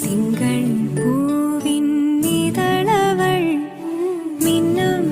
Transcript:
തിങ്കൾ പൂവിൻ നിതളവൾ മിന്നം